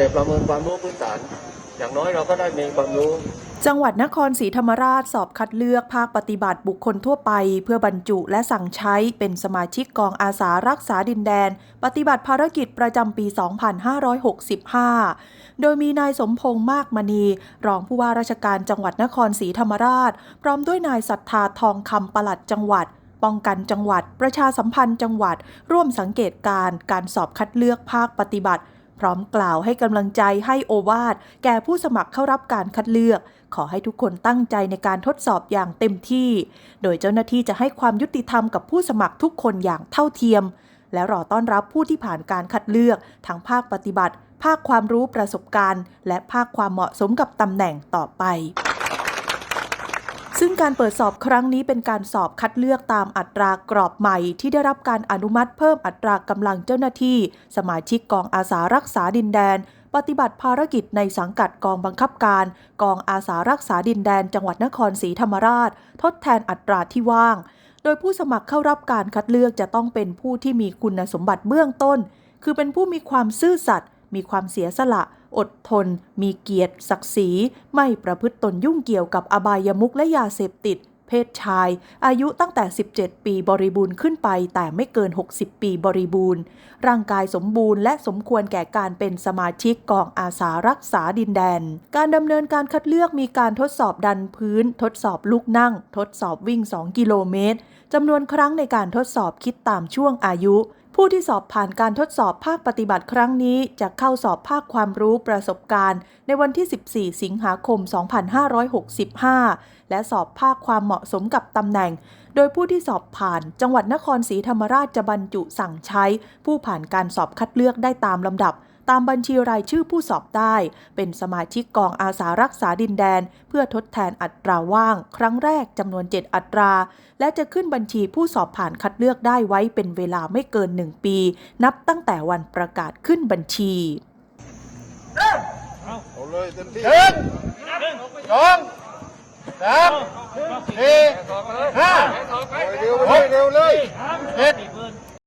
แต่ประเมินความรู้พื้นฐาน อย่างน้อยเราก็ได้มีความรู้จังหวัดนครศรีธรรมราชสอบคัดเลือกภาคปฏิบัติบุคคลทั่วไป เพื่อบรรจุและสั่งใช้เป็นสมาชิกกองอาสารักษาดินแดน ปฏิบัติภารกิจประจำปี 2565 โดยมีนายสมพงษ์มากมณี รองผู้ว่าราชการจังหวัดนครศรีธรรมราช พร้อมด้วยนายศรัทธาทองคำปลัดจังหวัดป้องกันจังหวัด ประชาสัมพันธ์จังหวัด ร่วมสังเกตการณ์การสอบคัดเลือกภาคปฏิบัติ พร้อมกล่าวให้กำลังใจให้โอวาดแก่ผู้สมัครเข้ารับการคัดเลือก ขอให้ทุกคนตั้งใจในการทดสอบอย่างเต็มที่ โดยเจ้าหน้าที่จะให้ความยุติธรรมกับผู้สมัครทุกคนอย่างเท่าเทียม และรอต้อนรับผู้ที่ผ่านการคัดเลือกทั้งภาคปฏิบัติ ภาคความรู้ประสบการณ์ และภาคความเหมาะสมกับตำแหน่งต่อไป ซึ่งการเปิดสอบครั้งนี้เป็นการสอบคัดเลือกตามอัตรากรอบใหม่ ที่ได้รับการอนุมัติเพิ่มอัตรากำลังเจ้าหน้าที่ สมาชิกกองอาสารักษาดินแดน ปฏิบัติภารกิจในสังกัดกองบังคับการ กองอาสารักษาดินแดน จังหวัดนครศรีธรรมราช ทดแทนอัตราที่ว่าง โดยผู้สมัครเข้ารับการคัดเลือกจะต้องเป็นผู้ที่มีคุณสมบัติเบื้องต้น คือเป็นผู้มีความซื่อสัตย์ มีความเสียสละ อดทน มีเกียรติ ศักดิ์ศรี ไม่ประพฤติตนยุ่งเกี่ยวกับอบายมุขและยาเสพติด เพศชาย อายุตั้งแต่ 17 ปีบริบูรณ์ขึ้นไป แต่ไม่เกิน 60 ปีบริบูรณ์ ร่างกายสมบูรณ์และสมควรแก่การเป็นสมาชิกกองอาสารักษาดินแดน การดำเนินการคัดเลือกมีการทดสอบดันพื้น ทดสอบลุกนั่ง ทดสอบวิ่ง 2 กิโลเมตรจำนวนครั้งในการทดสอบคิดตามช่วงอายุ ผู้ที่สอบผ่านการทดสอบภาคปฏิบัติครั้งนี้ จะเข้าสอบภาคความรู้ประสบการณ์ ในวันที่ 14 สิงหาคม 2565 และสอบภาคความเหมาะสมกับตำแหน่ง โดยผู้ที่สอบผ่านจังหวัดนครศรีธรรมราชจะบรรจุสั่งใช้ ผู้ผ่านการสอบคัดเลือกได้ตามลำดับ ตามบัญชีรายชื่อผู้สอบได้ เป็นสมาชิกกองอาสารักษาดินแดน เพื่อทดแทนอัตราว่าง ครั้งแรกจำนวน 7 อัตรา และจะขึ้นบัญชีผู้สอบผ่านคัดเลือกได้ไว้เป็นเวลาไม่เกิน 1 ปี นับตั้งแต่วันประกาศขึ้นบัญชีเอาเลยเต็มที่หนึ่งสองสามสี่ห้าเร็วเลยเร็วเลยเจ็ด